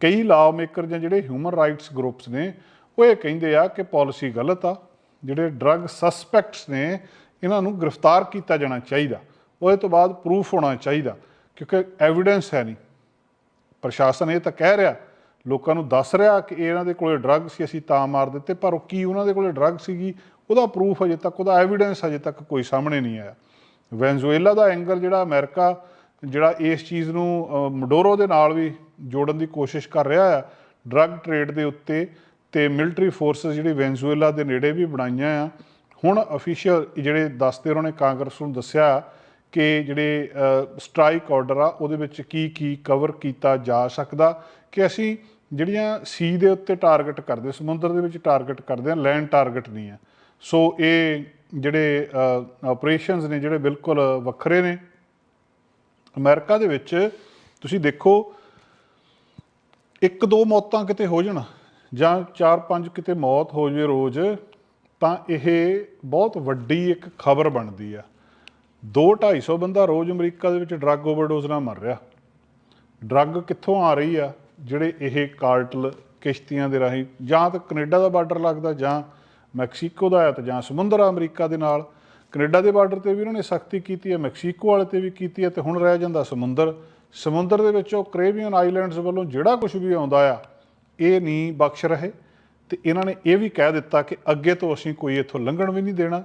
ਕਈ ਲਾਅ ਮੇਕਰ ਜਾਂ ਜਿਹੜੇ ਹਿਊਮਨ ਰਾਈਟਸ ਗਰੁੱਪਸ ਨੇ, ਉਹ ਇਹ ਕਹਿੰਦੇ ਆ ਕਿ ਪਾਲਿਸੀ ਗਲਤ ਆ। ਜਿਹੜੇ ਡਰੱਗ ਸਸਪੈਕਟਸ ਨੇ, ਇਹਨਾਂ ਨੂੰ ਗ੍ਰਿਫਤਾਰ ਕੀਤਾ ਜਾਣਾ ਚਾਹੀਦਾ। ਉਹਦੇ ਤੋਂ ਬਾਅਦ ਪ੍ਰੂਫ ਹੋਣਾ ਚਾਹੀਦਾ, ਕਿਉਂਕਿ ਐਵੀਡੈਂਸ ਹੈ ਨਹੀਂ। ਪ੍ਰਸ਼ਾਸਨ ਇਹ ਤਾਂ ਕਹਿ ਰਿਹਾ ਲੋਕਾਂ ਨੂੰ ਦੱਸ ਰਿਹਾ ਕਿ ਇਹਨਾਂ ਦੇ ਕੋਲੇ ਡਰੱਗ ਸੀ, ਅਸੀਂ ਤਾਂ ਮਾਰ ਦਿੱਤੇ, ਪਰ ਉਹ ਕੀ ਉਹਨਾਂ ਦੇ ਕੋਲੇ ਡਰੱਗ ਸੀਗੀ, ਉਹਦਾ ਪ੍ਰੂਫ ਅਜੇ ਤੱਕ, ਉਹਦਾ ਐਵੀਡੈਂਸ ਅਜੇ ਤੱਕ ਕੋਈ ਸਾਹਮਣੇ ਨਹੀਂ ਆਇਆ। ਵੈਨਜ਼ੂਏਲਾ ਦਾ ਐਂਗਰ ਜਿਹੜਾ ਅਮਰੀਕਾ ਜਿਹੜਾ ਇਸ ਚੀਜ਼ ਨੂੰ ਮਡੋਰੋ ਦੇ ਨਾਲ ਵੀ ਜੋੜਨ ਦੀ ਕੋਸ਼ਿਸ਼ ਕਰ ਰਿਹਾ ਆ ਡਰੱਗ ਟ੍ਰੇਡ ਦੇ ਉੱਤੇ ਤੇ ਮਿਲਟਰੀ ਫੋਰਸਸ ਜਿਹੜੀ ਵੈਨਜ਼ੂਏਲਾ ਦੇ ਨੇੜੇ ਵੀ ਬਣਾਈਆਂ ਆ। ਹੁਣ ਅਫੀਸ਼ੀਅਲ ਜਿਹੜੇ ਦੱਸਦੇ, ਉਹਨਾਂ ਨੇ ਕਾਂਗਰਸ ਨੂੰ ਦੱਸਿਆ ਕਿ ਜਿਹੜੇ ਸਟ੍ਰਾਈਕ ਆਰਡਰ ਆ, ਉਹਦੇ ਵਿੱਚ ਕੀ ਕੀ ਕਵਰ ਕੀਤਾ ਜਾ ਸਕਦਾ ਕਿ ਅਸੀਂ ਜਿਹੜੀਆਂ ਸੀ ਦੇ ਉੱਤੇ ਟਾਰਗੇਟ ਕਰਦੇ, ਸਮੁੰਦਰ ਦੇ ਵਿੱਚ ਟਾਰਗੇਟ ਕਰਦੇ ਆ ਲੈਂਡ ਟਾਰਗੇਟ ਨਹੀਂ ਆ। ਸੋ ਇਹ ਜਿਹੜੇ ਆਪਰੇਸ਼ਨਸ ਨੇ ਜਿਹੜੇ ਬਿਲਕੁਲ ਵੱਖਰੇ ਨੇ। ਅਮਰੀਕਾ ਦੇ ਵਿੱਚ ਤੁਸੀਂ ਦੇਖੋ, ਇੱਕ ਦੋ ਮੌਤਾਂ ਕਿਤੇ ਹੋ ਜਾਣ ਜਾਂ ਚਾਰ ਪੰਜ ਕਿਤੇ ਮੌਤ ਹੋ ਜਾਵੇ ਰੋਜ਼, ਤਾਂ ਇਹ ਬਹੁਤ ਵੱਡੀ ਇੱਕ ਖਬਰ ਬਣਦੀ ਆ। 2-250 ਬੰਦਾ ਰੋਜ਼ ਅਮਰੀਕਾ ਦੇ ਵਿੱਚ ਡਰੱਗ ਓਵਰਡੋਜ਼ ਨਾਲ ਮਰ ਰਿਹਾ। ਡਰੱਗ ਕਿੱਥੋਂ ਆ ਰਹੀ ਆ, ਜਿਹੜੇ ਇਹ ਕਾਰਟਲ ਕਿਸ਼ਤੀਆਂ ਦੇ ਰਾਹੀਂ, ਜਾਂ ਤਾਂ ਕੈਨੇਡਾ ਦਾ ਬਾਰਡਰ ਲੱਗਦਾ, ਜਾਂ ਮੈਕਸੀਕੋ ਦਾ ਹੈ ਤੇ ਜਾਂ ਸਮੁੰਦਰ ਆ ਅਮਰੀਕਾ ਦੇ ਨਾਲ। ਕੈਨੇਡਾ ਦੇ ਬਾਰਡਰ ਤੇ ਵੀ ਉਹਨਾਂ ਨੇ ਸਖਤੀ ਕੀਤੀ ਹੈ ਮੈਕਸੀਕੋ ਵਾਲੇ ਤੇ ਵੀ ਕੀਤੀ ਹੈ ਤੇ ਹੁਣ ਰਹਿ ਜਾਂਦਾ ਸਮੁੰਦਰ। ਸਮੁੰਦਰ ਦੇ ਵਿੱਚੋਂ ਕ੍ਰੇਬੀਅਨ ਆਈਲੈਂਡਸ ਵੱਲੋਂ ਜਿਹੜਾ ਕੁਝ ਵੀ ਆਉਂਦਾ ਆ, ਇਹ ਨਹੀਂ ਬਖਸ਼ ਰਹੇ। ਤੇ ਇਹਨਾਂ ਨੇ ਇਹ ਵੀ ਕਹਿ ਦਿੱਤਾ ਕਿ ਅੱਗੇ ਤੋਂ ਅਸੀਂ ਕੋਈ ਇੱਥੋਂ ਲੰਘਣ ਵੀ ਨਹੀਂ ਦੇਣਾ।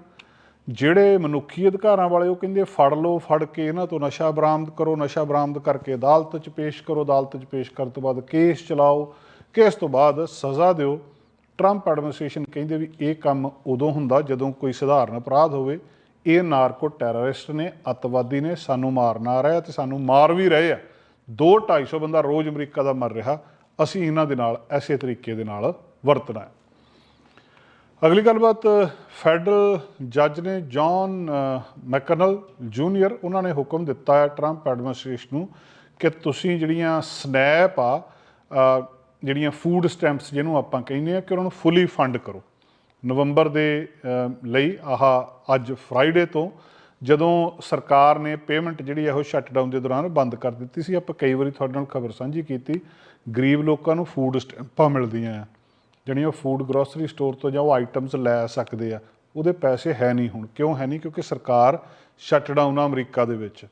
ਜਿਹੜੇ ਮਨੁੱਖੀ ਅਧਿਕਾਰਾਂ ਵਾਲੇ ਉਹ ਕਹਿੰਦੇ ਫੜ ਲਓ, ਫੜ ਕੇ ਇਹਨਾਂ ਤੋਂ ਨਸ਼ਾ ਬਰਾਮਦ ਕਰੋ, ਨਸ਼ਾ ਬਰਾਮਦ ਕਰਕੇ ਅਦਾਲਤ 'ਚ ਪੇਸ਼ ਕਰੋ, ਅਦਾਲਤ 'ਚ ਪੇਸ਼ ਕਰਨ ਤੋਂ ਬਾਅਦ ਕੇਸ ਚਲਾਓ। ਕੇਸ ਤੋਂ ਬਾਅਦ ਸਜ਼ਾ ਦਿਓ। ਟਰੰਪ ਐਡਮਿਨਿਸਟ੍ਰੇਸ਼ਨ ਕਹਿੰਦੇ ਵੀ ਇਹ ਕੰਮ ਉਦੋਂ ਹੁੰਦਾ ਜਦੋਂ ਕੋਈ ਸਧਾਰਨ ਅਪਰਾਧ ਹੋਵੇ। ਇਹ ਨਾਰਕੋ ਟੈਰਰਿਸਟ ਨੇ, ਅਤਵਾਦੀ ਨੇ, ਸਾਨੂੰ ਮਾਰਨ ਆ ਰਹੇ ਆ ਤੇ ਸਾਨੂੰ ਮਾਰ ਵੀ ਰਹੇ ਆ। 2 250 ਬੰਦਾ ਰੋਜ਼ ਅਮਰੀਕਾ ਦਾ ਮਰ ਰਿਹਾ। ਅਸੀਂ ਇਹਨਾਂ ਦੇ ਨਾਲ, ਐਸੇ ਤਰੀਕੇ ਦੇ ਨਾਲ ਵਰਤਣਾ ਹੈ। ਅਗਲੀ ਗੱਲਬਾਤ, ਫੈਡਰਲ ਜੱਜ ਨੇ ਜੌਨ ਮੈਕਨਲ ਜੂਨੀਅਰ, ਉਹਨਾਂ ਨੇ ਹੁਕਮ ਦਿੱਤਾ ਹੈ ਟਰੰਪ ਐਡਮਿਨਿਸਟ੍ਰੇਸ਼ਨ ਨੂੰ ਕਿ ਤੁਸੀਂ ਜਿਹੜੀਆਂ ਸਨੈਪ ਆ ਜਿਹੜੀਆਂ ਫੂਡ ਸਟੈਂਪਸ ਜਿਹਨੂੰ ਆਪਾਂ ਕਹਿੰਦੇ ਆ ਕਿ ਉਹਨਾਂ ਨੂੰ ਫੁੱਲੀ ਫੰਡ ਕਰੋ। ਨਵੰਬਰ ਦੇ ਲਈ ਆਹ ਅੱਜ ਫਰਾਈਡੇ ਤੋਂ ਜਦੋਂ ਸਰਕਾਰ ਨੇ ਪੇਮੈਂਟ ਜਿਹੜੀ ਇਹੋ ਸ਼ਟਡਾਊਨ ਦੇ ਦੌਰਾਨ ਬੰਦ ਕਰ ਦਿੱਤੀ ਸੀ, ਆਪਾਂ ਕਈ ਵਾਰੀ ਤੁਹਾਡੇ ਨਾਲ ਖਬਰ ਸਾਂਝੀ ਕੀਤੀ, ਗਰੀਬ ਲੋਕਾਂ ਨੂੰ ਫੂਡ ਸਟੈਂਪਾਂ ਮਿਲਦੀਆਂ ਆ। ਜਾਣੀ ਉਹ ਫੂਡ ਗਰੋਸਰੀ ਸਟੋਰ ਤੋਂ ਜਾਂ ਉਹ ਆਈਟਮਸ ਲੈ ਸਕਦੇ ਆ, ਉਹਦੇ ਪੈਸੇ ਹੈ ਨਹੀਂ ਹੁਣ। ਕਿਉਂ ਹੈ ਨਹੀਂ? ਕਿਉਂਕਿ ਸਰਕਾਰ ਸ਼ਟਡਾਊਨ ਆ ਅਮਰੀਕਾ ਦੇ ਵਿੱਚ।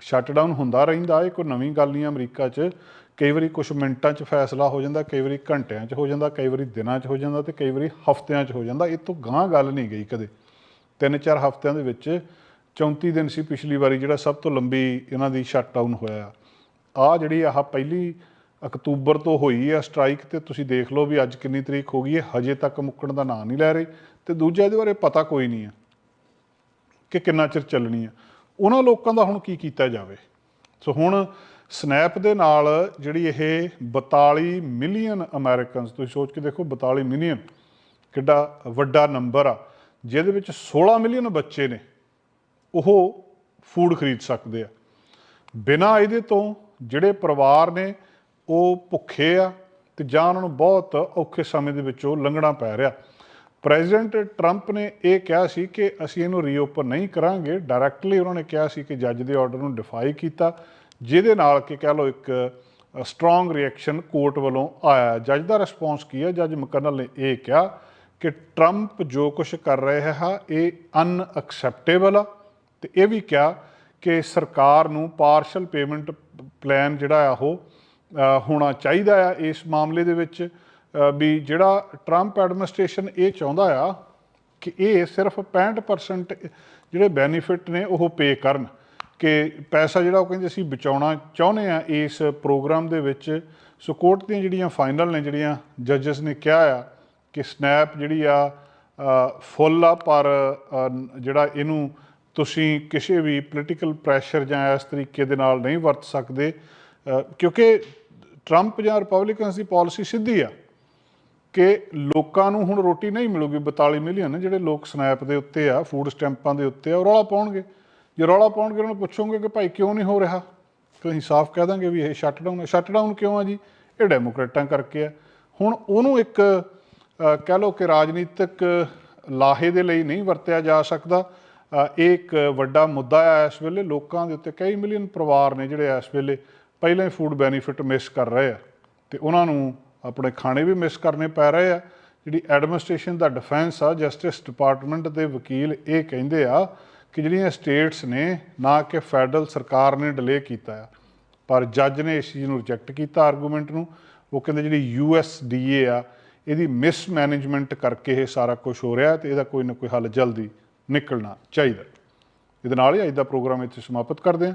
ਸ਼ਟਡਾਊਨ ਹੁੰਦਾ ਰਹਿੰਦਾ ਇਹ ਕੋਈ ਨਵੀਂ ਗੱਲ ਨਹੀਂ ਅਮਰੀਕਾ 'ਚ। ਕਈ ਵਾਰੀ ਕੁਝ ਮਿੰਟਾਂ 'ਚ ਫੈਸਲਾ ਹੋ ਜਾਂਦਾ, ਕਈ ਵਾਰੀ ਘੰਟਿਆਂ 'ਚ ਹੋ ਜਾਂਦਾ, ਕਈ ਵਾਰੀ ਦਿਨਾਂ 'ਚ ਹੋ ਜਾਂਦਾ ਤੇ ਕਈ ਵਾਰੀ ਹਫ਼ਤਿਆਂ 'ਚ ਹੋ ਜਾਂਦਾ। ਇਹ ਤੋਂ ਗਾਂ ਗੱਲ ਨਹੀਂ ਗਈ ਕਦੇ। ਤਿੰਨ ਚਾਰ ਹਫ਼ਤਿਆਂ ਦੇ ਵਿੱਚ 34 ਦਿਨ ਸੀ ਪਿਛਲੀ ਵਾਰੀ ਜਿਹੜਾ ਸਭ ਤੋਂ ਲੰਬੀ ਇਹਨਾਂ ਦੀ ਸ਼ਟਡਾਊਨ ਹੋਇਆ। ਆ ਜਿਹੜੀ ਆਹ ਪਹਿਲੀ ਅਕਤੂਬਰ ਤੋਂ ਹੋਈ ਆ ਸਟ੍ਰਾਈਕ ਤੇ ਤੁਸੀਂ ਦੇਖ ਲਓ ਵੀ ਅੱਜ ਕਿੰਨੀ ਤਰੀਕ ਹੋ ਗਈ ਹੈ, ਹਜੇ ਤੱਕ ਮੁੱਕਣ ਦਾ ਨਾਂ ਨਹੀਂ ਲੈ ਰਹੀ ਤੇ ਦੂਜਾ ਇਹਦੇ ਬਾਰੇ ਪਤਾ ਕੋਈ ਨਹੀਂ ਹੈ ਕਿ ਕਿੰਨਾ ਚਿਰ ਚੱਲਣੀ ਆ। ਉਹਨਾਂ ਲੋਕਾਂ ਦਾ ਹੁਣ ਕੀ ਕੀਤਾ ਜਾਵੇ? ਸੋ ਹੁਣ ਸਨੈਪ ਦੇ ਨਾਲ ਜਿਹੜੀ ਇਹ 42 ਮਿਲੀਅਨ ਅਮਰੀਕਨਸ, ਤੁਸੀਂ ਸੋਚ ਕੇ ਦੇਖੋ 42 ਮਿਲੀਅਨ ਕਿੱਡਾ ਵੱਡਾ ਨੰਬਰ ਆ, ਜਿਹਦੇ ਵਿੱਚ 16 ਮਿਲੀਅਨ ਬੱਚੇ ਨੇ, ਉਹ ਫੂਡ ਖਰੀਦ ਸਕਦੇ ਆ। ਬਿਨਾਂ ਇਹਦੇ ਤੋਂ ਜਿਹੜੇ ਪਰਿਵਾਰ ਨੇ ਉਹ ਭੁੱਖੇ ਆ ਤੇ ਜਾਂ ਉਹਨਾਂ ਨੂੰ ਬਹੁਤ ਔਖੇ ਸਮੇਂ ਦੇ ਵਿੱਚੋਂ ਲੰਘਣਾ ਪੈ ਰਿਹਾ। ਪ੍ਰੈਜ਼ੀਡੈਂਟ ਟਰੰਪ ਨੇ ਇਹ ਕਿਹਾ ਸੀ ਕਿ ਅਸੀਂ ਇਹਨੂੰ ਰੀਓਪਨ ਨਹੀਂ ਕਰਾਂਗੇ। ਡਾਇਰੈਕਟਲੀ ਉਹਨਾਂ ਨੇ ਕਿਹਾ ਸੀ ਕਿ ਜੱਜ ਦੇ ਆਰਡਰ ਨੂੰ ਡਿਫਾਈ ਕੀਤਾ, ਜਿਹਦੇ ਨਾਲ ਕਿ ਕਹਿ ਲਓ ਇੱਕ ਸਟਰੋਂਗ ਰਿਐਕਸ਼ਨ ਕੋਰਟ ਵੱਲੋਂ ਆਇਆ। ਜੱਜ ਦਾ ਰਿਸਪੌਂਸ ਕੀ ਹੈ? ਜੱਜ ਮਕਨਲ ਨੇ ਇਹ ਕਿਹਾ ਕਿ ਟਰੰਪ ਜੋ ਕੁਝ ਕਰ ਰਿਹਾ ਹੈ, ਇਹ ਅਨਐਕਸੈਪਟੇਬਲ ਆ। ਤੇ ਇਹ ਵੀ ਕਿਹਾ ਕਿ ਸਰਕਾਰ ਨੂੰ ਪਾਰਸ਼ਲ ਪੇਮੈਂਟ ਪਲਾਨ ਜਿਹੜਾ ਆ ਉਹ ਹੋਣਾ ਚਾਹੀਦਾ ਆ ਇਸ ਮਾਮਲੇ ਦੇ ਵਿੱਚ। ਵੀ ਜਿਹੜਾ ਟਰੰਪ ਐਡਮਿਨਿਸਟ੍ਰੇਸ਼ਨ ਇਹ ਚਾਹੁੰਦਾ ਆ ਕਿ ਇਹ ਸਿਰਫ 65% ਜਿਹੜੇ ਬੈਨੀਫਿਟ ਨੇ ਉਹ ਪੇ ਕਰਨ। ਕਿ ਪੈਸਾ ਜਿਹੜਾ ਉਹ ਕਹਿੰਦੇ ਅਸੀਂ ਬਚਾਉਣਾ ਚਾਹੁੰਦੇ ਆ ਇਸ ਪ੍ਰੋਗਰਾਮ ਦੇ ਵਿੱਚ। ਸੋ ਕੋਰਟ ਦੀਆਂ ਜਿਹੜੀਆਂ ਫਾਈਨਲ ਨੇ, ਜਿਹੜੀਆਂ ਜੱਜਸ ਨੇ ਕਿਹਾ ਆ ਕਿ ਸਨੈਪ ਜਿਹੜੀ ਆ ਫੁੱਲ ਆ, ਪਰ ਜਿਹੜਾ ਇਹਨੂੰ ਤੁਸੀਂ ਕਿਸੇ ਵੀ ਪੋਲੀਟੀਕਲ ਪ੍ਰੈਸ਼ਰ ਜਾਂ ਇਸ ਤਰੀਕੇ ਦੇ ਨਾਲ ਨਹੀਂ ਵਰਤ ਸਕਦੇ। ਕਿਉਂਕਿ ਟਰੰਪ ਜਾਂ ਰਿਪਬਲਿਕਨਸ ਦੀ ਪਾਲਿਸੀ ਸਿੱਧੀ ਆ ਕਿ ਲੋਕਾਂ ਨੂੰ ਹੁਣ ਰੋਟੀ ਨਹੀਂ ਮਿਲੂਗੀ 42 ਮਿਲੀਅਨ ਜਿਹੜੇ ਲੋਕ ਸਨੈਪ ਦੇ ਉੱਤੇ ਆ ਫੂਡ ਸਟੈਂਪਾਂ ਦੇ ਉੱਤੇ ਆ, ਉਹ ਰੌਲਾ ਪਾਉਣਗੇ। ਜੇ ਰੌਲਾ ਪਾਉਣਗੇ, ਉਹਨਾਂ ਨੂੰ ਪੁੱਛੋਗੇ ਕਿ ਭਾਈ ਕਿਉਂ ਨਹੀਂ ਹੋ ਰਿਹਾ? ਤਾਂ ਅਸੀਂ ਸਾਫ਼ ਕਹਿ ਦਾਂਗੇ ਵੀ ਇਹ ਸ਼ਟਡਾਊਨ ਹੈ ਸ਼ਟਡਾਊਨ ਕਿਉਂ ਆ ਜੀ? ਇਹ ਡੈਮੋਕ੍ਰੇਟਾਂ ਕਰਕੇ ਆ। ਹੁਣ ਉਹਨੂੰ ਇੱਕ ਕਹਿ ਲਓ ਕਿ ਰਾਜਨੀਤਿਕ ਲਾਹੇ ਦੇ ਲਈ ਨਹੀਂ ਵਰਤਿਆ ਜਾ ਸਕਦਾ। ਇਹ ਇੱਕ ਵੱਡਾ ਮੁੱਦਾ ਆ ਇਸ ਵੇਲੇ। ਲੋਕਾਂ ਦੇ ਉੱਤੇ ਕਈ ਮਿਲੀਅਨ ਪਰਿਵਾਰ ਨੇ ਜਿਹੜੇ ਇਸ ਵੇਲੇ ਪਹਿਲਾਂ ਹੀ ਫੂਡ ਬੈਨੀਫਿਟ ਮਿਸ ਕਰ ਰਹੇ ਆ ਤੇ ਉਹਨਾਂ ਨੂੰ ਆਪਣੇ ਖਾਣੇ ਵੀ ਮਿਸ ਕਰਨੇ ਪੈ ਰਹੇ ਆ। ਜਿਹੜੀ ਐਡਮਿਨਿਸਟ੍ਰੇਸ਼ਨ ਦਾ ਡਿਫੈਂਸ ਆ ਜਸਟਿਸ ਡਿਪਾਰਟਮੈਂਟ ਦੇ ਵਕੀਲ ਇਹ ਕਹਿੰਦੇ ਆ ਕਿ ਜਿਹੜੀਆਂ ਸਟੇਟਸ ਨੇ, ਨਾ ਕਿ ਫੈਡਰਲ ਸਰਕਾਰ ਨੇ ਡਿਲੇ ਕੀਤਾ ਆ। ਪਰ ਜੱਜ ਨੇ ਇਸ ਚੀਜ਼ ਨੂੰ ਰਿਜੈਕਟ ਕੀਤਾ ਆਰਗੂਮੈਂਟ ਨੂੰ। ਉਹ ਕਹਿੰਦੇ ਜਿਹੜੀ ਯੂਐਸਡੀਏ ਆ, ਇਹਦੀ ਮਿਸਮੈਨੇਜਮੈਂਟ ਕਰਕੇ ਇਹ ਸਾਰਾ ਕੁਝ ਹੋ ਰਿਹਾ ਤੇ ਇਹਦਾ ਕੋਈ ਨਾ ਕੋਈ ਹੱਲ ਜਲਦੀ ਨਿਕਲਣਾ ਚਾਹੀਦਾ। ਇਹਦੇ ਨਾਲ ਹੀ ਅੱਜ ਦਾ ਪ੍ਰੋਗਰਾਮ ਇੱਥੇ ਸਮਾਪਤ ਕਰਦੇ ਹਾਂ।